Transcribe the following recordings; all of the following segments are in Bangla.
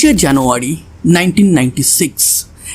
উনিশে জানুয়ারি নাইনটিন নাইনটি সিক্স।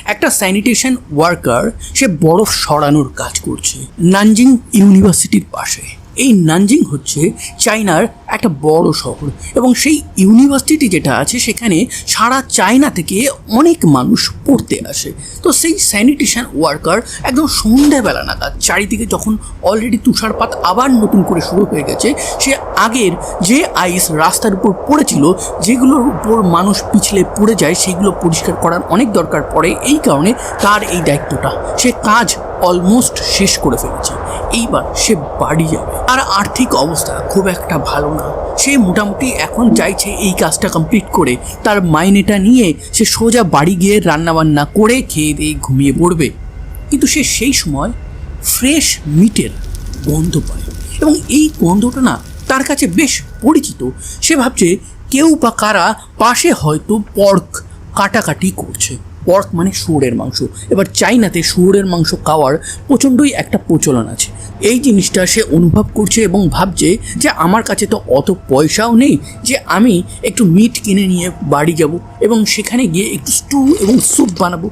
একটা স্যানিটেশন ওয়ার্কার, সে বরফ সরানোর কাজ করছে। নানজিং ইউনিভার্সিটির পাশে। এই নানজিং হচ্ছে চায়নার একটা বড় শহর এবং সেই ইউনিভার্সিটি যেটা আছে সেখানে সারা চায়না থেকে অনেক মানুষ পড়তে আসে। তো সেই স্যানিটেশন ওয়ার্কার একদম সন্ধ্যাবেলা নাগাদ চারিদিকে যখন অলরেডি তুষারপাত আবার নতুন করে শুরু হয়ে গেছে, সে আগের যে আইস রাস্তার উপর পড়েছিল, যেগুলোর উপর মানুষ পিছলে পড়ে যায়, সেগুলো পরিষ্কার করার অনেক দরকার পড়ে। এই কারণে তার এই দায়িত্বটা সে কাজ অলমোস্ট শেষ করে ফেলেছে। এইবার সে বাড়ি যাবে। আর আর্থিক অবস্থা খুব একটা ভালো না। সে মোটামুটি এখন চাইছে এই কাজটা কমপ্লিট করে। তার মাইনেটা নিয়ে সে সোজা বাড়ি গিয়ে রান্নাবান্না করে খেয়ে দিয়ে ঘুমিয়ে পড়বে। কিন্তু সে সেই সময় ফ্রেশ মিটের গন্ধ পায়। এবং এই গন্ধটা না তার কাছে বেশ পরিচিত। সে ভাবছে কেউ বা কারা পাশে হয়তো পর্ক কাটাকাটি করছে। পর্ক মানে শুয়োরের মাংস। এবার চাইনাতে শুয়োরের মাংস খাওয়ার প্রচণ্ডই একটা প্রচলন আছে। এই জিনিসটা সে অনুভব করছে এবং ভাবছে যে আমার কাছে তো অত পয়সাও নেই যে আমি একটু মিট কিনে নিয়ে বাড়ি যাব এবং সেখানে গিয়ে একটু স্টু এবং স্যুপ বানাবো।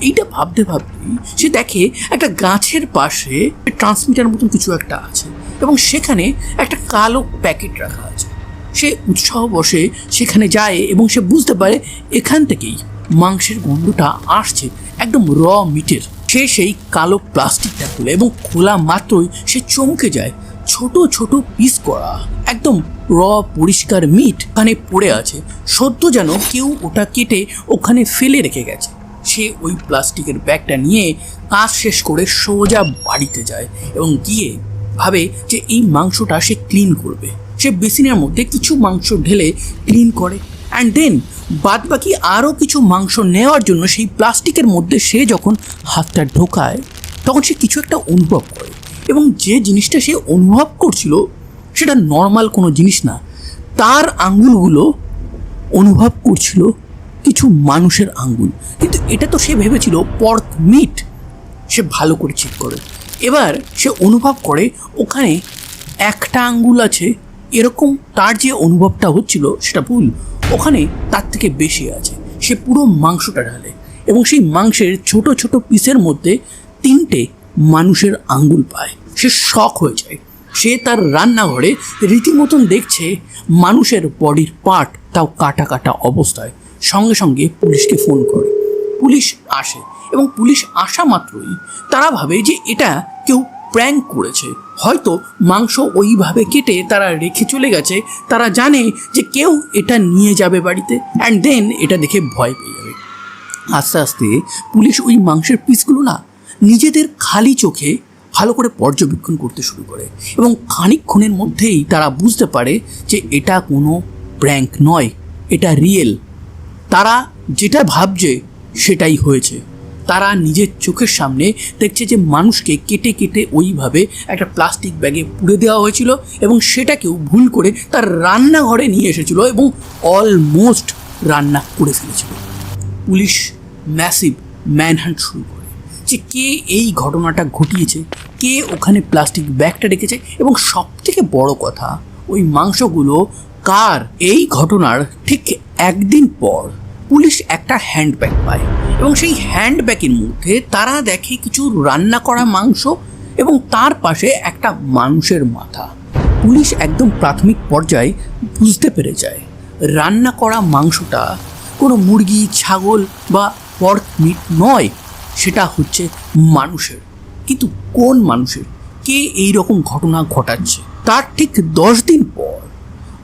এইটা ভাবতে ভাবতেই সে দেখে একটা গাছের পাশে ট্রান্সমিটার মতন কিছু একটা আছে এবং সেখানে একটা কালো প্যাকেট রাখা আছে। সে উৎসাহ বসে সেখানে যায় এবং সে বুঝতে পারে এখান থেকেই মাংসের গন্ধটা আসছে একদম র মিটের। সে সেই কালো প্লাস্টিকটা খুলে এবং খোলা মাত্রই সে চমকে যায়। ছোট ছোট পিস করা, একদম র পরিষ্কার মিট ওখানে পড়ে আছে। সদ্য যেন কেউ ওটা কেটে ওখানে ফেলে রেখে গেছে। সে ওই প্লাস্টিকের ব্যাগটা নিয়ে কাজ শেষ করে সোজা বাড়িতে যায় এবং গিয়ে ভাবে যে এই মাংসটা সে ক্লিন করবে। সে বেসিনের মধ্যে কিছু মাংস ঢেলে ক্লিন করে। অ্যান্ড দেন বাদ বাকি আরও কিছু মাংস নেওয়ার জন্য সেই প্লাস্টিকের মধ্যে সে যখন হাতটা ঢোকায়, তখন সে কিছু একটা অনুভব করে। এবং যে জিনিসটা সে অনুভব করছিল, সেটা নর্মাল কোনো জিনিস না। তার আঙ্গুলগুলো অনুভব করছিল কিছু মানুষের আঙ্গুল। কিন্তু এটা তো সে ভেবেছিল, পর্ক মিট, সে ভালো করে চেক করে। এবার সে অনুভব করে, ওখানে একটা আঙ্গুল আছে। এরকম তার যে অনুভবটা হচ্ছিল, সেটা ভুল। ওখানে তার থেকে বেশি আছে। সে পুরো মাংসটা ঢালে এবং সেই মাংসের ছোট ছোট পিসের মধ্যে তিনটে মানুষের আঙ্গুল পায়। সে শখ হয়ে যায়। সে তার রান্নাঘরে রীতিমতন দেখছে মানুষের বডির পার্ট তাও কাটা কাটা অবস্থায়। সঙ্গে সঙ্গে পুলিশকে ফোন করে। পুলিশ আসে এবং পুলিশ আসা মাত্রই তারা ভাবে যে এটা কেউ প্র্যাঙ্ক করেছে। হয়তো মাংস ওইভাবে কেটে তারা রেখে চলে গেছে, তারা জানে যে কেউ এটা নিয়ে যাবে বাড়িতে অ্যান্ড দেন এটা দেখে ভয় পেয়ে যাবে। আস্তে আস্তে পুলিশ ওই মাংসের পিসগুলো না নিজেদের খালি চোখে ভালো করে পর্যবেক্ষণ করতে শুরু করে এবং খানিকক্ষণের মধ্যেই তারা বুঝতে পারে যে এটা কোনো প্র্যাঙ্ক নয়, এটা রিয়েল তারা যেটা ভাবছে সেটাই হয়েছে। তারা নিজের চোখের সামনে দেখছে যে মানুষকে কেটে কেটে ওইভাবে একটা প্লাস্টিক ব্যাগে পুড়ে দেওয়া হয়েছিল এবং সেটাকেও ভুল করে তার রান্নাঘরে নিয়ে এসেছিল এবং অলমোস্ট রান্না করে ফেলেছিল। পুলিশ ম্যাসিভ ম্যানহান্ট শুরু করে যে কে এই ঘটনাটা ঘটিয়েছে, কে ওখানে প্লাস্টিক ব্যাগটা রেখেছে এবং সব থেকে বড় কথা, ওই মাংসগুলো কার এই ঘটনার ঠিক একদিন পর পুলিশ একটা হ্যান্ডব্যাগ পায় এবং সেই হ্যান্ডব্যাগের মধ্যে তারা দেখে কিছু রান্না করা মাংস এবং তার পাশে একটা মানুষের মাথা। পুলিশ একদম প্রাথমিক পর্যায়ে বুঝতে পেরে যায়, রান্না করা মাংসটা কোনো মুরগি, ছাগল বা পর্ক মিট নয়, সেটা হচ্ছে মানুষের। কিন্তু কোন মানুষের? কে এই রকম ঘটনা ঘটাচ্ছে? তার ঠিক দশ দিন পর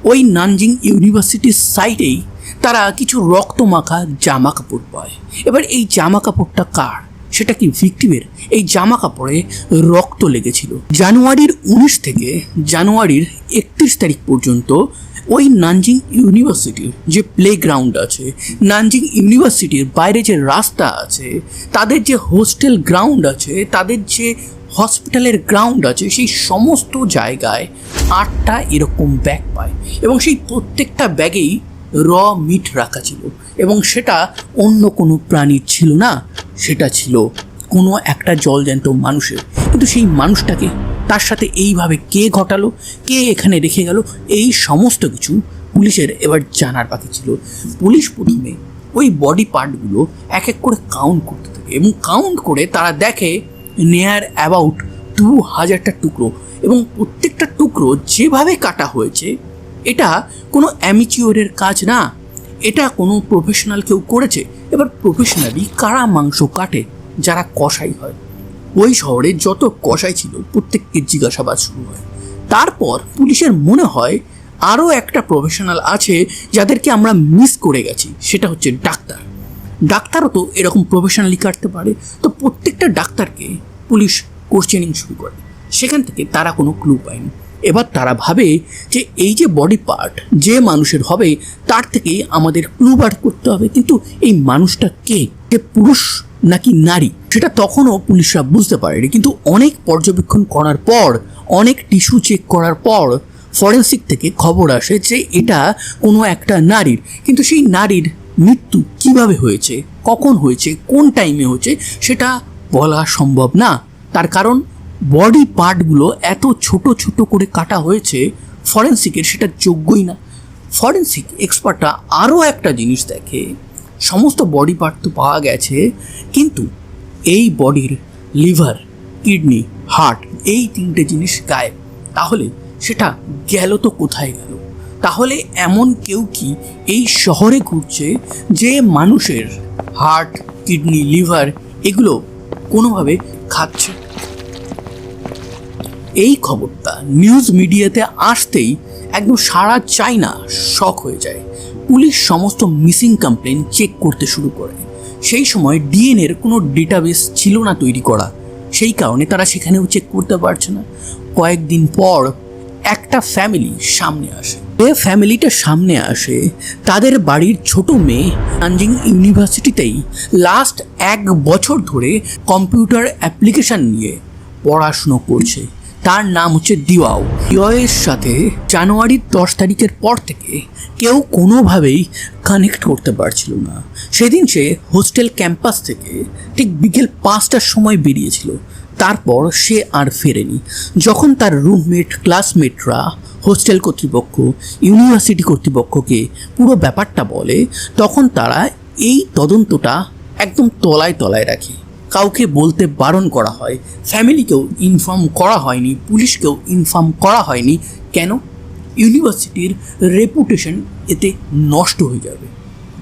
ওই নানজিং ইউনিভার্সিটির সাইডেই তারা কিছু রক্ত মাখা জামা কাপড় পায়। এবার এই জামা কাপড়টা কার? সেটা কি ভিক্টিমের? এই জামা কাপড়ে রক্ত লেগেছিল। জানুয়ারির উনিশ থেকে জানুয়ারির একত্রিশ তারিখ পর্যন্ত ওই নানজিং ইউনিভার্সিটির যে প্লেগ্রাউন্ড আছে, নানজিং ইউনিভার্সিটির বাইরে যে রাস্তা আছে, তাদের যে হোস্টেল গ্রাউন্ড আছে, তাদের যে হসপিটালের গ্রাউন্ড আছে, সেই সমস্ত জায়গায় আটটা এরকম ব্যাগ পায়। এবং সেই প্রত্যেকটা ব্যাগেই র মিট রাখা ছিল এবং সেটা অন্য কোনো প্রাণীর ছিল না, সেটা ছিল কোনো একটা জলজ্যান্ত মানুষের। কিন্তু সেই মানুষটাকে তার সাথে এইভাবে কে ঘটালো, কে এখানে রেখে গেল, এই সমস্ত কিছু পুলিশের এবার জানার বাকি ছিল। পুলিশ প্রথমে ওই বডি পার্টগুলো এক এক করে কাউন্ট করতে থাকে এবং কাউন্ট করে তারা দেখে নেয়ার অ্যাবাউট দু হাজারটা টুকরো এবং প্রত্যেকটা টুকরো যেভাবে কাটা হয়েছে এটা কোনো অ্যামিচিওরের কাজ না। এটা কোনো প্রফেশনাল কেউ করেছে। এবার প্রফেশনালি কারা মাংস কাটে? যারা কষাই হয়। ওই শহরে যত কষাই ছিল, প্রত্যেককে জিজ্ঞাসাবাদ শুরু হয়। তারপর পুলিশের মনে হয় আরও একটা প্রফেশনাল আছে যাদেরকে আমরা মিস করে গেছি। সেটা হচ্ছে ডাক্তার। ডাক্তারও তো এরকম প্রফেশনালি কাটতে পারে। তো প্রত্যেকটা ডাক্তারকে পুলিশ কোশ্চেনিং শুরু করে। সেখান থেকে তারা কোনো ক্লু পায়নি। এবার তারা ভাবে যে এই যে বডি পার্ট যে মানুষের হবে, তার থেকে আমাদের ক্লু বার করতে হবে। কিন্তু এই মানুষটা কে? যে পুরুষ নাকি নারী? সেটা তখনও পুলিশরা বুঝতে পারেনি। কিন্তু অনেক পর্যবেক্ষণ করার পর, অনেক টিস্যু চেক করার পর ফরেন্সিক থেকে খবর আসে যে এটা কোনো একটা নারীর। কিন্তু সেই নারীর মৃত্যু কীভাবে হয়েছে? কখন হয়েছে? কোন টাইমে হয়েছে? সেটা বলা সম্ভব না। তার কারণ বডি পার্টগুলো এত ছোট ছোট করে কাটা হয়েছে ফরেন্সিকের সেটা যোগ্যই না। ফরেন্সিক এক্সপার্টরা আরও একটা জিনিস দেখে। সমস্ত বডি পার্ট তো পাওয়া গেছে, কিন্তু এই বডির লিভার কিডনি হার্ট এই তিনটে জিনিস গায়েব। তাহলে সেটা গেল তো কোথায় গেল? তাহলে এমন কেউ কি এই শহরে ঘুরছে যে মানুষের হার্ট কিডনি লিভার এগুলো কোনোভাবে খাচ্ছে? এই খবরটা নিউজ মিডিয়াতে আসতেই একদম সারা চাইনা শক হয়ে যায়। পুলিশ সমস্ত মিসিং কমপ্লেন চেক করতে শুরু করে। সেই সময় ডিএনএর কোনো ডেটাবেস ছিল না তৈরি করা। সেই কারণে তারা সেখানেও চেক করতে পারছে না। কয়েকদিন পর একটা ফ্যামিলি সামনে আসে। যে ফ্যামিলিটা সামনে আসে, তাদের বাড়ির ছোট মেয়ে নানজিং ইউনিভার্সিটিতেই লাস্ট এক বছর ধরে কম্পিউটার অ্যাপ্লিকেশন নিয়ে পড়াশুনো করছে। তার নাম হচ্ছে দিওয়াও। দিওয়ের সাথে জানুয়ারির দশ তারিখের পর থেকে কেউ কোনোভাবেই কানেক্ট করতে পারছিল না। সেদিন সে হোস্টেল ক্যাম্পাস থেকে ঠিক বিকেল পাঁচটার সময় বেরিয়েছিল। তারপর সে আর ফেরেনি। যখন তার রুমমেট ক্লাসমেটরা হোস্টেল কর্তৃপক্ষ ইউনিভার্সিটি কর্তৃপক্ষকে পুরো ব্যাপারটা বলে, তখন তারা এই তদন্তটা একদম তলায় তলায় রাখে। কাউকে বলতে বারণ করা হয়, ফ্যামিলিকেও ইনফর্ম করা হয়নি, পুলিশকেও ইনফর্ম করা হয়নি, কেন? ইউনিভার্সিটির রেপুটেশন এতে নষ্ট হয়ে যাবে।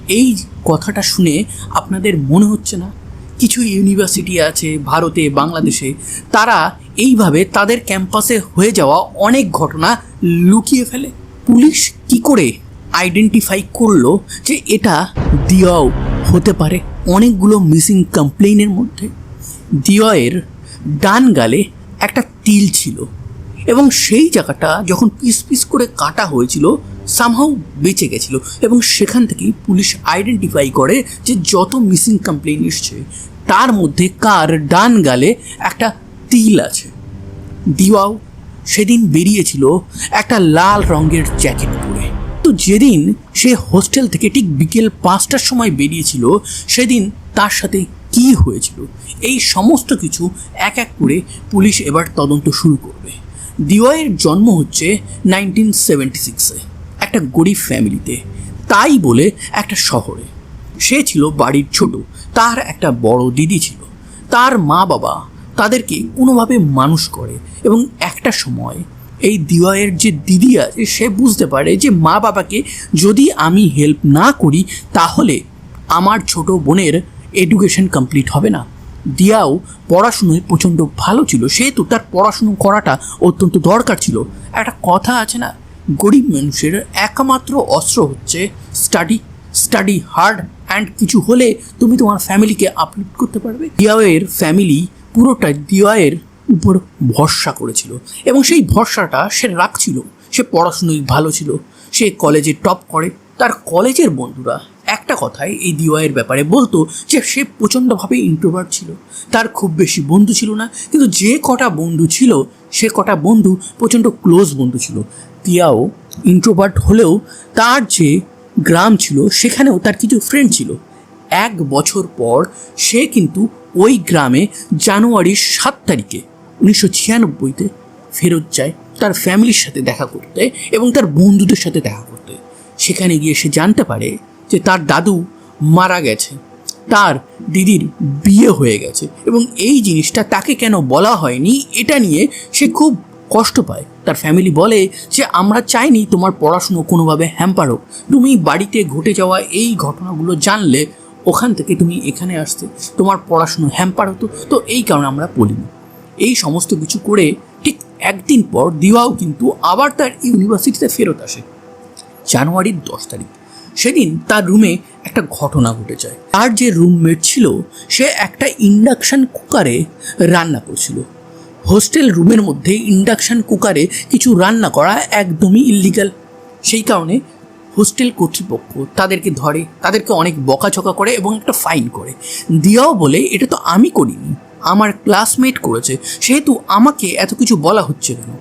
এই কথাটা শুনে আপনাদের মনে হচ্ছে না? কিছু ইউনিভার্সিটি আছে ভারতে, বাংলাদেশে, তারা এইভাবে তাদের ক্যাম্পাসে হয়ে যাওয়া অনেক ঘটনা লুকিয়ে ফেলে। পুলিশ কি করে আইডেন্টিফাই করল যে এটা দিয়াও হতে পারে? অনেকগুলো মিসিং কমপ্লেইনের মধ্যে দিওয়ের ডান গালে একটা তিল ছিল এবং সেই জায়গাটা যখন পিস পিস করে কাটা হয়েছিল সামহাও বেঁচে গেছিল এবং সেখান থেকেই পুলিশ আইডেন্টিফাই করে যে যত মিসিং কমপ্লেন এসছে, তার মধ্যে কার ডান গালে একটা তিল আছে। দিওয়াও সেদিন বেরিয়েছিল একটা লাল রঙের জ্যাকেট পরে। তো যেদিন সে হোস্টেল থেকে ঠিক বিকেল পাঁচটার সময় বেরিয়েছিল, সেদিন তার সাথে কি হয়েছিল? এই সমস্ত কিছু এক এক করে পুলিশ এবার তদন্ত শুরু করবে। দিওয়ের জন্ম হচ্ছে নাইনটিন সেভেন্টি সিক্সে, একটা গরিব ফ্যামিলিতে। তাই বলে একটা শহরে। সে ছিল বাড়ির ছোট, তার একটা বড় দিদি ছিল। তার মা বাবা তাদেরকে কোনোভাবে মানুষ করে এবং একটা সময় এই দিওয়ায়ের যে দিদি আছে, সে বুঝতে পারে যে মা বাবাকে যদি আমি হেল্প না করি, তাহলে আমার ছোট বোনের এডুকেশন কমপ্লিট হবে না। দিয়াও পড়াশুনোয় প্রচণ্ড ভালো ছিল, সেহেতু তার পড়াশুনো করাটা অত্যন্ত দরকার ছিল। একটা কথা আছে না, গরিব মানুষের একমাত্র অস্ত্র হচ্ছে স্টাডি স্টাডি হার্ড অ্যান্ড কিছু হলে তুমি তোমার ফ্যামিলিকে আপলিফ্ট করতে পারবে। দিয়াওয়ের ফ্যামিলি পুরোটা দিওয়ায়ের উপর ভরসা করেছিল এবং সেই ভরসাটা সে রাখছিল। সে পড়াশুনোয় ভালো ছিল। সে কলেজে টপ করে। তার কলেজের বন্ধুরা একটা কথাই এই দিওয়াইয়ের ব্যাপারে বলতো যে সে প্রচণ্ডভাবে ইন্ট্রোভার্ট ছিল। তার খুব বেশি বন্ধু ছিল না। কিন্তু যে কটা বন্ধু ছিল, সে কটা বন্ধু প্রচণ্ড ক্লোজ বন্ধু ছিল। তিয়াও ইন্ট্রোভার্ট হলেও তার যে গ্রাম ছিল, সেখানেও তার কিছু ফ্রেন্ড ছিল। এক বছর পর সে কিন্তু ওই গ্রামে জানুয়ারির সাত তারিখে উনিশশো ছিয়ানব্বইতে ফেরত যায়, তার ফ্যামিলির সাথে দেখা করতে এবং তার বন্ধুদের সাথে দেখা করতে। সেখানে গিয়ে সে জানতে পারে যে তার দাদু মারা গেছে, তার দিদির বিয়ে হয়ে গেছে এবং এই জিনিসটা তাকে কেন বলা হয়নি এটা নিয়ে সে খুব কষ্ট পায়। তার ফ্যামিলি বলে যে, আমরা চাইনি তোমার পড়াশুনো কোনোভাবে হ্যাম্পার হোক। তুমি বাড়িতে ঘটে যাওয়া এই ঘটনাগুলো জানলে, ওখান থেকে তুমি এখানে আসতে তোমার পড়াশুনো হ্যাম্পার হতো। তো এই কারণে আমরা বলিনি এই সমস্ত কিছু করে ঠিক একদিন পর দিওয়াও কিন্তু আবার তার ইউনিভার্সিটিতে ফেরত আসে। জানুয়ারির দশ তারিখ। সেদিন তার রুমে একটা ঘটনা ঘটে যায়। তার যে রুমমেট ছিল, সে একটা ইন্ডাকশান কুকারে রান্না করছিল। হোস্টেল রুমের মধ্যে ইন্ডাকশান কুকারে কিছু রান্না করা একদমই ইল্লিগাল সেই কারণে হোস্টেল কর্তৃপক্ষ তাদেরকে ধরে, তাদেরকে অনেক বকাঝকা করে এবং একটা ফাইন করে। দিয়াও বলে, এটা তো আমি করিনি। আমার ক্লাসমেট করেছে, সেহেতু আমাকে এত কিছু বলা হচ্ছে কেন?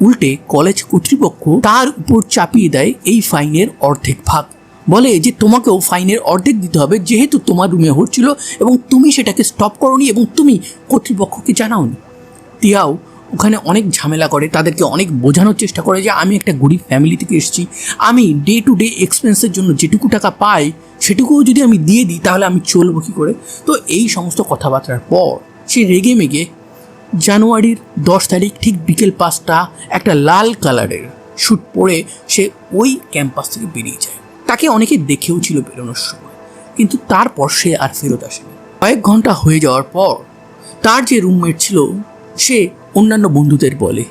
উল্টে কলেজ কর্তৃপক্ষ তার উপর চাপিয়ে দেয় এই ফাইনের অর্ধেক ভাগ। বলে যে তোমাকেও ফাইনের অর্ধেক দিতে হবে, যেহেতু তোমার রুমে হচ্ছিল এবং তুমি সেটাকে স্টপ করনি এবং তুমি কর্তৃপক্ষকে জানাওনি। তিয়াও ওখানে অনেক ঝামেলা করে, তাদেরকে অনেক বোঝানোর চেষ্টা করে যে আমি একটা গরিব ফ্যামিলি থেকে এসেছি, আমি ডে টু ডে এক্সপেন্সের জন্য যেটুকু টাকা পাই, সেটুকুও যদি আমি দিয়ে দিই, তাহলে আমি চলবো কী করে? তো এই সমস্ত কথাবার্তার পর সে রেগে মেগে জানুয়ারির দশ তারিখ ঠিক বিকেল পাঁচটা একটা লাল কালারের শ্যুট পরে সে ওই ক্যাম্পাস থেকে বেরিয়ে যায়। তাকে অনেকে দেখেও ছিল বেরোনোর সময়, কিন্তু তারপর সে আর ফেরত আসেনি। কয়েক ঘণ্টা হয়ে যাওয়ার পর তার যে রুমমেট ছিল, সে অন্যান্য বন্ধুদের বলে,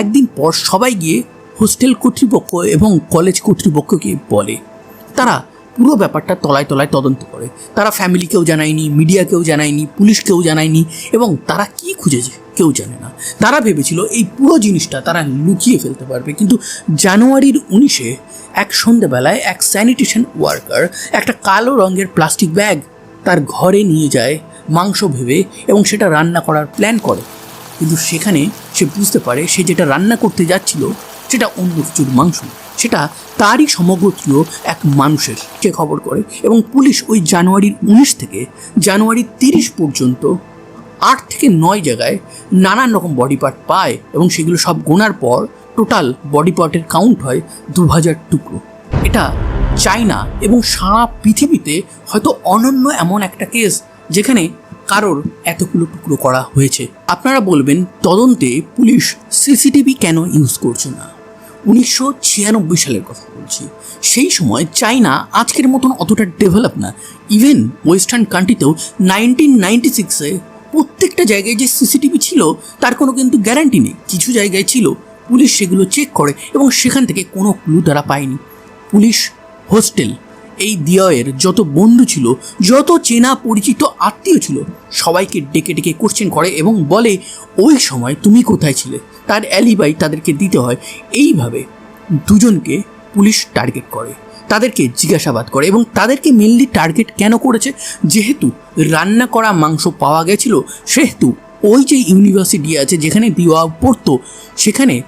একদিন পর সবাই গিয়ে হোস্টেল কর্তৃপক্ষ এবং কলেজ কর্তৃপক্ষকে বলে। তারা পুরো ব্যাপারটা তলায় তলায় তদন্ত করে। তারা ফ্যামিলিকেও জানায়নি, মিডিয়াকেও জানায়নি, পুলিশকেও জানায়নি, এবং তারা কি খুঁজেছে কেউ জানে না। তারা ভেবেছিল এই পুরো জিনিসটা তারা লুকিয়ে ফেলতে পারবে, কিন্তু জানুয়ারির উনিশে এক সন্ধ্যেবেলায় এক স্যানিটেশন ওয়ার্কার একটা কালো রঙের প্লাস্টিক ব্যাগ তার ঘরে নিয়ে যায়, মাংস ভেবে, এবং সেটা রান্না করার প্ল্যান করে। কিন্তু সেখানে সে বুঝতে পারে সে যেটা রান্না করতে যাচ্ছিল, সেটা অন্য কিছুর মাংস না। সেটা তারই সমগোত্রীয় এক মানুষের, সে খবর করে। এবং পুলিশ ওই জানুয়ারির উনিশ থেকে জানুয়ারির তিরিশ পর্যন্ত আট থেকে নয় জায়গায় নানান রকম বডি পার্ট পায় এবং সেগুলো সব গোনার পর টোটাল বডি পার্টের কাউন্ট হয় দু হাজার টুকরো। এটা চায়না এবং সারা পৃথিবীতে হয়তো অনন্য এমন একটা কেস যেখানে কারোর এতগুলো টুকরো করা হয়েছে। আপনারা বলবেন, তদন্তে পুলিশ সিসিটিভি কেন ইউজ করছে না? উনিশশো ছিয়ানব্বই সালের কথা বলছি। সেই সময় চায়না আজকের মতন অতটা ডেভেলপ না। ইভেন ওয়েস্টার্ন কান্ট্রিতেও নাইনটিন নাইনটি সিক্সে প্রত্যেকটা জায়গায় যে সিসিটিভি ছিল, তার কোনো কিন্তু গ্যারান্টি নেই। কিছু জায়গায় ছিল, পুলিশ সেগুলো চেক করে এবং সেখান থেকে কোনো ক্লু তারা পায়নি। পুলিশ হোস্টেল এই দিয়ের যত বন্ধু ছিল, যত চেনা পরিচিত আত্মীয় ছিল, সবাইকে ডেকে ডেকে কোশ্চেন করে এবং বলে, ওই সময় তুমি কোথায় ছিলে? তার অ্যালিবাই তাদেরকে দিতে হয়। এইভাবে দুজনকে পুলিশ টার্গেট করে, তাদেরকে জিজ্ঞাসাবাদ করে এবং তাদেরকে মেনলি টার্গেট কেন করেছে? যেহেতু রান্না করা মাংস পাওয়া গেছিল, সেহেতু ওই যে ইউনিভার্সিটি আছে যেখানে দিওয়া পড়তো, সেখানে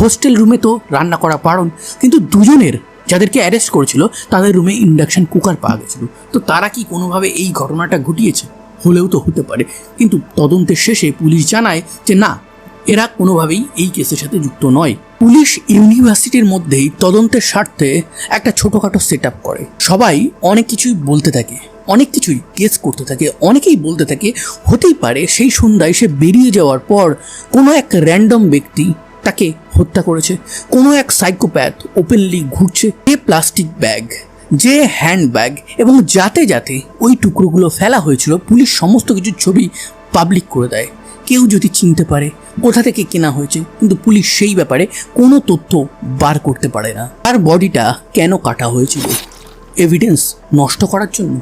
হোস্টেল রুমে তো রান্না করা পারণ, কিন্তু দুজনের যাদেরকে অ্যারেস্ট করেছিল, তাদের রুমে ইন্ডাকশন কুকার পাওয়া গেছিল। তো তারা কি কোনোভাবে এই ঘটনাটা ঘটিয়েছে? হলেও তো হতে পারে। কিন্তু তদন্তের শেষে পুলিশ জানায় যে না, এরা কোনোভাবেই এই কেসের সাথে যুক্ত নয়। পুলিশ ইউনিভার্সিটির মধ্যেই তদন্তের স্বার্থে একটা ছোটোখাটো সেট করে। সবাই অনেক কিছুই বলতে থাকে, অনেক কিছুই কেস করতে থাকে, অনেকেই বলতে থাকে, হতেই পারে সেই সন্ধ্যায় সে বেরিয়ে যাওয়ার পর কোনো এক র্যান্ডম ব্যক্তি তাকে হত্যা করেছে। কোনো এক সাইকোপ্যাথ ওপেনলি ঘুরছে যে প্লাস্টিক ব্যাগ যে হ্যান্ড ব্যাগ এবং যাতে যাতে ওই টুকরোগুলো ফেলা হয়েছিল, পুলিশ সমস্ত কিছুর ছবি পাবলিক করে দেয়। কেউ যদি চিনতে পারে কোথা থেকে কেনা হয়েছে, কিন্তু পুলিশ সেই ব্যাপারে কোনো তথ্য বার করতে পারে না। তার বডিটা কেন কাটা হয়েছিল? এভিডেন্স নষ্ট করার জন্য?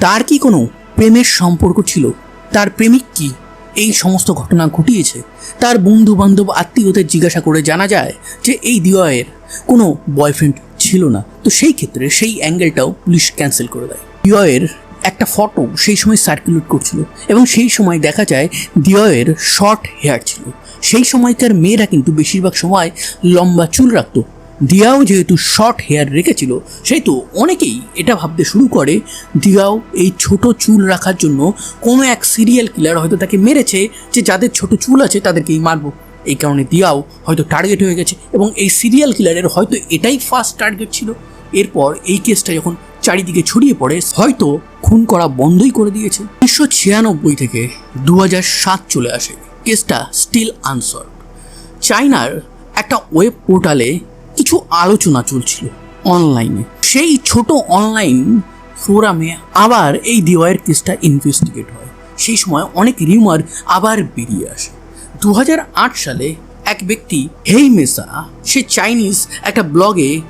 তার কি কোনো প্রেমের সম্পর্ক ছিল? তার প্রেমিক কি? এই সমস্ত ঘটনা ঘটিয়েছে। তার বন্ধু বান্ধব আত্মীয়দের জিজ্ঞাসা করে জানা যায় যে এই দিওয়ের কোনো বয়ফ্রেন্ড ছিল না। তো সেই ক্ষেত্রে সেই অ্যাঙ্গেলটাও পুলিশ ক্যান্সেল করে দেয়। দিওয়ের একটা ফটো সেই সময় সার্কুলেট করছিল এবং সেই সময় দেখা যায় দিওয়ের শর্ট হেয়ার ছিল। সেই সময়কার মেয়েরা কিন্তু বেশিরভাগ সময় লম্বা চুল রাখতো দিয়াও যেহেতু শর্ট হেয়ার রেখেছিল, সেহেতু অনেকেই এটা ভাবতে শুরু করে, দিয়াও এই ছোট চুল রাখার জন্য কোনো এক সিরিয়াল কিলার হয়তো তাকে মেরেছে যে যাদের ছোট চুল আছে তাদেরকেই মারবো। এই কারণে দিয়াও হয়তো টার্গেট হয়ে গেছে এবং এই সিরিয়াল কিলারের হয়তো এটাই ফার্স্ট টার্গেট ছিল। এরপর এই কেসটা যখন চারিদিকে ছড়িয়ে পড়ে, হয়তো খুন করা বন্ধই করে দিয়েছে। উনিশশো ছিয়ানব্বই থেকে দু সাত চলে আসে। কেসটা স্টিল আনসলভ চায়নার একটা ওয়েব পোর্টালে কিছু আলোচনা চলছিল অনলাইনে সেই ছোট অনলাইন ফোরামে আবার এই দিওয়ার কেসটা ইনভেস্টিগেট হয়। সেই সময় অনেক রিউমার আবার বেরিয়ে আসে। দু হাজার আট সালে এক ব্যক্তি হেই মেসা সে চাইনিজ একটা ব্লগে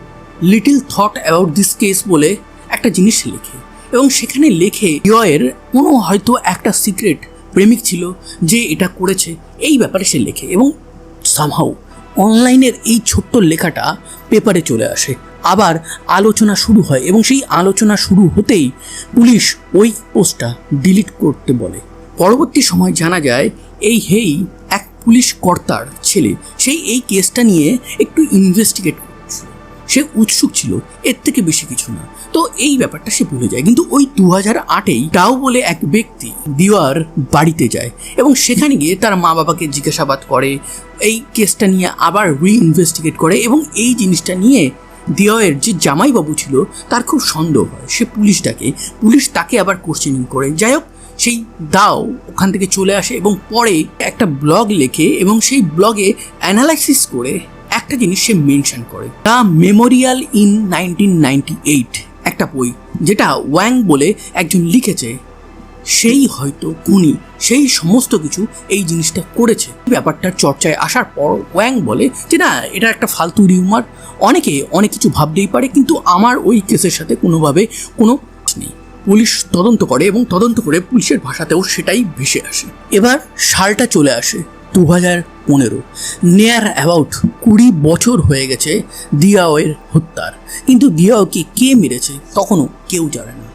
little thought about this case বলে একটা জিনিস লেখে এবং সেখানে লেখে ইয়ের কোনো হয়তো একটা সিক্রেট প্রেমিক ছিল যে এটা করেছে, এই ব্যাপারে সে লেখে এবং সামহাউ অনলাইনের এই ছোট্ট লেখাটা পেপারে চলে আসে। আবার আলোচনা শুরু হয় এবং সেই আলোচনা শুরু হতেই পুলিশ ওই পোস্টটা ডিলিট করতে বলে। পরবর্তী সময় জানা যায়, এই হেই এক পুলিশ কর্তার ছেলে। সেই এই কেসটা নিয়ে একটু ইনভেস্টিগেট সে উৎসুক ছিল, এর থেকে বেশি কিছু না। তো এই ব্যাপারটা সে ভুলে যায়। কিন্তু ওই দু হাজার আটেই ডাও বলে এক ব্যক্তি দিওয়ার বাড়িতে যায় এবং সেখানে গিয়ে তার মা বাবাকে জিজ্ঞাসাবাদ করে, এই কেসটা নিয়ে আবার রি ইনভেস্টিগেট করে এবং এই জিনিসটা নিয়ে দিওয়ের যে জামাইবাবু ছিল, তার খুব সন্দেহ হয়। সে পুলিশ ডাকে, পুলিশ তাকে আবার কোশ্চেনিং করে। যাই হোক, সেই দাও ওখান থেকে চলে আসে এবং পরে একটা ব্লগ লেখে এবং সেই ব্লগে অ্যানালাইসিস করে একটা জিনিস সে মেনশন করে the memorial in nineteen ninety eight একটা বই, যেটা ওয়াং বলে একজন লিখেছে। সেই হয়তো কুনি সেই সমস্ত কিছু এই জিনিসটা করেছে। ব্যাপারটার চর্চায় আসার পর ওয়াং বলে যে, না, এটা একটা ফালতু রিউমার অনেকে অনেক কিছু ভাবতেই পারে, কিন্তু আমার ওই কেসের সাথে কোনোভাবে কোনো নেই। পুলিশ তদন্ত করে এবং তদন্ত করে পুলিশের ভাষাতেও সেটাই ভেসে আসে। এবার সালটা চলে আসে। দু হাজার পনেরো। নিয়ার অ্যাবাউট কুড়ি বছর হয়ে গেছে দিয়াওয়ের হত্যার। কিন্তু দিয়াওকে কে মেরেছে তখনও কেউ জানে না।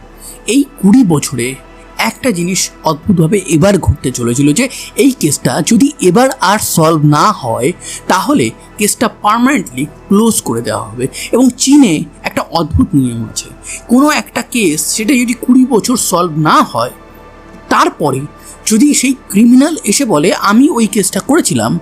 এই কুড়ি বছরে একটা জিনিস অদ্ভুতভাবে এবার ঘটতে চলেছিল যে, এই কেসটা যদি এবার আর সলভ না হয়, তাহলে কেসটা পার্মানেন্টলি ক্লোজ করে দেওয়া হবে। এবং চীনে একটা অদ্ভুত নিয়ম আছে। কোনো একটা কেস সেটা যদি কুড়ি বছর সলভ না হয়, তারপরে যদি সেই ক্রিমিনাল এসে বলে, আমি ওই কেসটা করেছিলাম,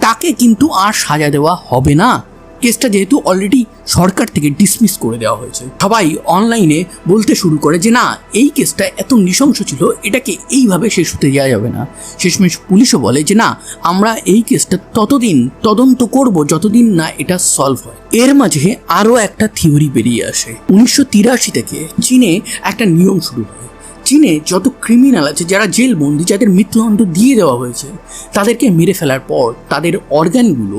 তাকে কিন্তু আর সাজা দেওয়া হবে না। কেসটা যেহেতু অলরেডি সরকার থেকে ডিসমিস করে দেওয়া হয়েছে। সবাই অনলাইনে বলতে শুরু করে যে, না, এই কেসটা এত নৃশংস ছিল, এটাকে এইভাবে শেষ হতে দেওয়া যাবে না। শেষমেশ পুলিশও বলে যে, না, আমরা এই কেসটা ততদিন তদন্ত করব যতদিন না এটা সলভ হয়। এর মাঝে আরও একটা থিওরি বেরিয়ে আসে। উনিশশো তিরাশি থেকে চীনে একটা নিয়ম শুরু হয়। চীনে যত ক্রিমিনাল আছে, যারা জেল বন্দি, যাদের মৃত্যুদণ্ড দিয়ে দেওয়া হয়েছে, তাদেরকে মেরে ফেলার পর তাদের অর্গানগুলো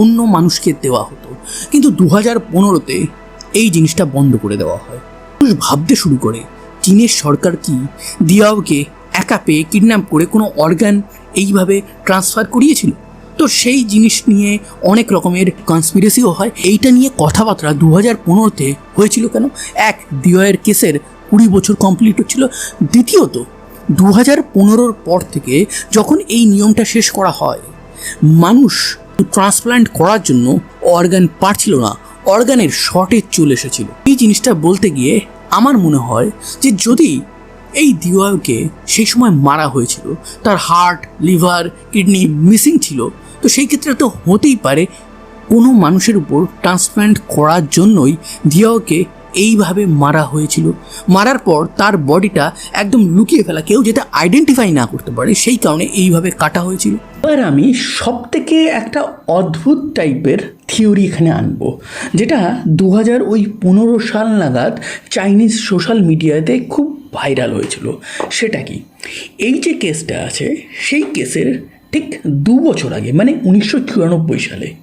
অন্য মানুষকে দেওয়া হতো। কিন্তু দু হাজার পনেরোতে এই জিনিসটা বন্ধ করে দেওয়া হয়। মানুষ ভাবতে শুরু করে, চীনের সরকার কি দিয়াওকে একা পেয়ে কিডন্যাপ করে কোনো অর্গান এইভাবে ট্রান্সফার করিয়েছিল? তো সেই জিনিস নিয়ে অনেক রকমের কনস্পিরেসিও হয়। এইটা নিয়ে কথাবার্তা দু হাজার পনেরোতে হয়েছিল কেন? এক, দিওয়ের কেসের কুড়ি বছর কমপ্লিট হচ্ছিল। দ্বিতীয়ত দু হাজার পনেরোর পর থেকে যখন এই নিয়মটা শেষ করা হয়, মানুষ ট্রান্সপ্লান্ট করার জন্য অর্গান পারছিল না, অর্গানের শর্টেজ চলে এসেছিল। এই জিনিসটা বলতে গিয়ে আমার মনে হয় যে যদি এই দিওয়াকে সেই সময় মারা হয়েছিল, তার হার্ট লিভার কিডনি মিসিং ছিল, তো সেই ক্ষেত্রে তো হতেই পারে, কোনো মানুষের উপর ট্রান্সপ্লান্ট করার জন্যই দিয়াওকে এইভাবে মারা হয়েছিল। মারার পর তার বডিটা একদম লুকিয়ে ফেলা, কেউ যেটা আইডেন্টিফাই না করতে পারে, সেই কারণে এইভাবে কাটা হয়েছিল। এবার আমি সব থেকে একটা অদ্ভুত টাইপের থিওরি এখানে আনব, যেটা দু হাজার ওই পনেরো সাল নাগাদ চাইনিজ সোশ্যাল মিডিয়াতে খুব ভাইরাল হয়েছিল। সেটা কি? এই যে কেসটা আছে, সেই কেসের ঠিক দু বছর আগে মানে উনিশশো চুরানব্বই সালে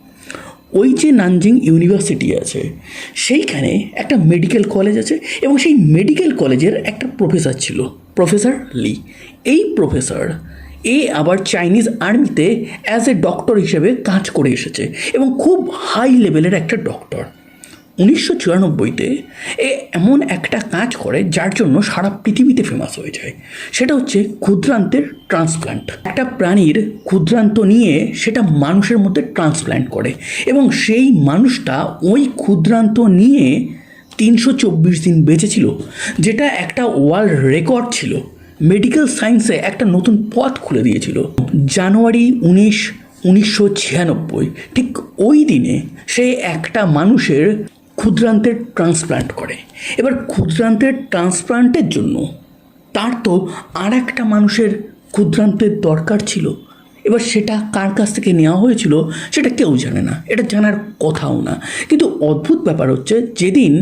ওই যে নানজিং ইউনিভার্সিটি আছে, সেইখানে একটা মেডিকেল কলেজ আছে এবং সেই মেডিকেল কলেজের একটা প্রফেসর ছিল প্রফেসর লি এই প্রফেসর এ আবার চাইনিজ আর্মিতে অ্যাজ এ ডক্টর হিসেবে কাজ করে এসেছে এবং খুব হাই লেভেলের একটা ডক্টর উনিশশো এ এমন একটা কাজ করে যার জন্য সারা পৃথিবীতে ফেমাস হয়ে যায়। সেটা হচ্ছে ক্ষুদ্রান্তের ট্রান্সপ্ল্যান্ট একটা প্রাণীর ক্ষুদ্রান্ত নিয়ে সেটা মানুষের মধ্যে ট্রান্সপ্ল্যান্ট করে এবং সেই মানুষটা ওই ক্ষুদ্রান্ত নিয়ে তিনশো চব্বিশ দিন বেঁচেছিল, যেটা একটা ওয়ার্ল্ড রেকর্ড ছিল। মেডিকেল সায়েন্সে একটা নতুন পথ খুলে দিয়েছিল। জানুয়ারি উনিশ, উনিশশো ছিয়ানব্বই, ঠিক ওই দিনে সে একটা মানুষের ক্ষুদ্রান্তের ট্রান্সপ্লান্ট করে। এবার ক্ষুদ্রান্তের ট্রান্সপ্লান্টের জন্য তার তো আর একটা মানুষের ক্ষুদ্রান্তের দরকার ছিল। এবার সেটা কার কাছ থেকে নেওয়া হয়েছিল সেটা কেউ জানে না, এটা জানার কথাও না। কিন্তু অদ্ভুত ব্যাপার হচ্ছে, যেদিন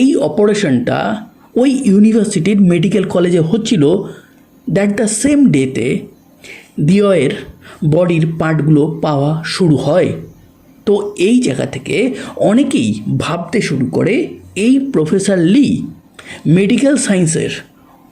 এই অপারেশনটা ওই ইউনিভার্সিটির মেডিকেল কলেজে হচ্ছিল দ্যাট দ্য সেম ডেতে দিয়ের বডির পার্টগুলো পাওয়া শুরু হয়। তো এই জায়গা থেকে অনেকেই ভাবতে শুরু করে এই প্রফেসর লি মেডিকেল সায়েন্সের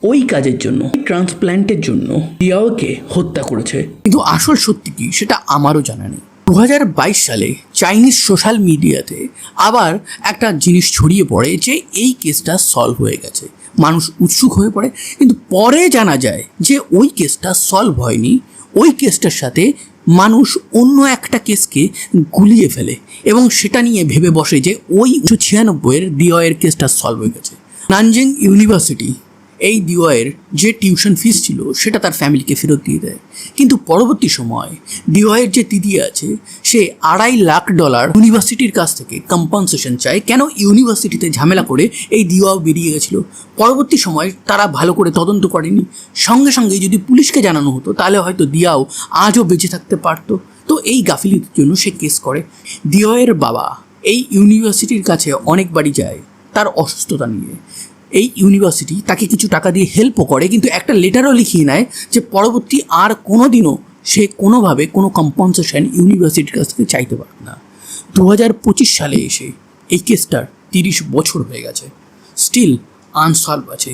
ওই কাজের জন্য ট্রান্সপ্ল্যান্টের জন্য দিয়াওকে হত্যা করেছে। কিন্তু আসল সত্যি কি সেটা আমারও জানা নেই। দু হাজার বাইশ সালে চাইনিজ সোশ্যাল মিডিয়াতে আবার একটা জিনিস ছড়িয়ে পড়ে যে এই কেসটা সলভ হয়ে গেছে। মানুষ উৎসুক হয়ে পড়ে, কিন্তু পরে জানা যায় যে ওই কেসটা সলভ হয়নি। ওই কেসটার সাথে মানুষ অন্য একটা কেসকে গুলিয়ে ফেলে এবং সেটা নিয়ে ভেবে বসে যে ওই উনিশশো ছিয়ানব্বইয়ের ডিওয়ের কেসটা সলভ হয়ে গেছে। নানজিং ইউনিভার্সিটি এই দিওয়ের যে টিউশন ফিস ছিল, সেটা তার ফ্যামিলিকে ফেরত দিয়ে দেয়। কিন্তু পরবর্তী সময় দিওয়ের যে দিদি আছে, সে আড়াই লাখ ডলার ইউনিভার্সিটির কাছ থেকে কম্পনসেশন চায়। কেন ইউনিভার্সিটিতে ঝামেলা করে এই দিওয়াও বেরিয়ে গেছিল? পরবর্তী সময় তারা ভালো করে তদন্ত করেনি। সঙ্গে সঙ্গে যদি পুলিশকে জানানো হতো, তাহলে হয়তো দিয়াও আজও বেঁচে থাকতে পারতো। তো এই গাফিলির জন্য সে কেস করে। দিওয়ের বাবা এই ইউনিভার্সিটির কাছে অনেকবারই যায়, তার অসুস্থতা নিয়ে। এই ইউনিভার্সিটি তাকে কিছু টাকা দিয়ে হেল্পও করে, কিন্তু একটা লেটারও লিখিয়ে নেয় যে পরবর্তী আর কোনো দিনও সে কোনোভাবে কোনো কম্পনসেশন ইউনিভার্সিটির কাছ থেকে চাইতে পারবে না। দু হাজার পঁচিশ সালে এসে এই কেসটার তিরিশ বছর হয়ে গেছে। স্টিল আনসলভ আছে।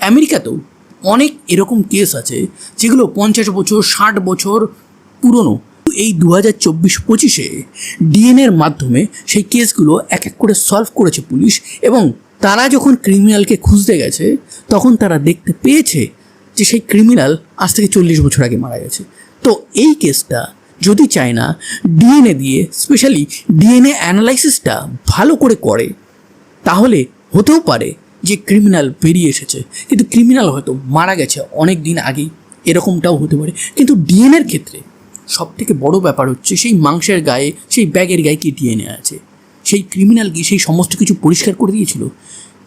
আমেরিকাতেও অনেক এরকম কেস আছে যেগুলো পঞ্চাশ বছর, ষাট বছর পুরনো। এই দু হাজার চব্বিশ পঁচিশে ডিএনএর মাধ্যমে সেই কেসগুলো এক এক করে সলভ করেছে পুলিশ এবং তারা যখন ক্রিমিনালকে খুঁজতে গেছে, তখন তারা দেখতে পেয়েছে যে সেই ক্রিমিনাল আজ থেকে চল্লিশ বছর আগে মারা গেছে। তো এই কেসটা যদি চায়না ডিএনএ দিয়ে স্পেশালি ডিএনএ অ্যানালাইসিসটা ভালো করে করে, তাহলে হতেও পারে যে ক্রিমিনাল বেরিয়ে এসেছে। কিন্তু ক্রিমিনাল হয়তো মারা গেছে অনেক দিন আগেই, এরকমটাও হতে পারে। কিন্তু ডিএনএর ক্ষেত্রে সব থেকে বড় ব্যাপার হচ্ছে সেই মাংসের গায়ে, সেই ব্যাগের গায়ে কি ডিএনএ আছে? সেই ক্রিমিনাল গিয়ে সেই সমস্ত কিছু পরিষ্কার করে দিয়েছিল।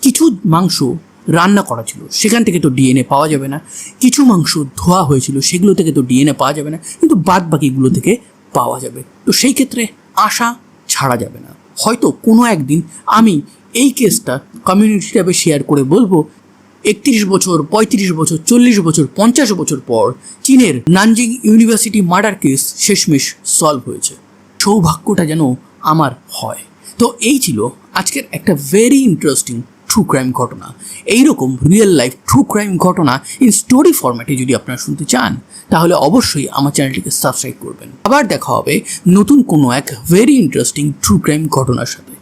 কিছু মাংস রান্না করা ছিল। সেখান থেকে তো ডিএনএ পাওয়া যাবে না। কিছু মাংস ধোয়া হয়েছিল, সেগুলো থেকে তো ডিএনএ পাওয়া যাবে না। কিন্তু বাদ বাকিগুলো থেকে পাওয়া যাবে। তো সেই ক্ষেত্রে আশা ছাড়া যাবে না। হয়তো কোনো একদিন আমি এই কেসটা কমিউনিটি ট্যাবে শেয়ার করে বলব, একত্রিশ বছর, পঁয়ত্রিশ বছর, চল্লিশ বছর, পঞ্চাশ বছর পর চীনের নানজিং ইউনিভার্সিটি মার্ডার কেস শেষমেশ সলভ হয়েছে। সৌভাগ্যটা যেন আমার হয়। তো এই ছিল আজকের একটা ভেরি ইন্টারেস্টিং ট্রু ক্রাইম ঘটনা। এইরকম রিয়েল লাইফ ট্রু ক্রাইম ঘটনা ইন স্টোরি ফরম্যাটে যদি আপনারা শুনতে চান, তাহলে অবশ্যই আমার চ্যানেলটিকে সাবস্ক্রাইব করবেন। আবার দেখা হবে নতুন কোনো এক ভেরি ইন্টারেস্টিং ট্রু ক্রাইম ঘটনার সাথে।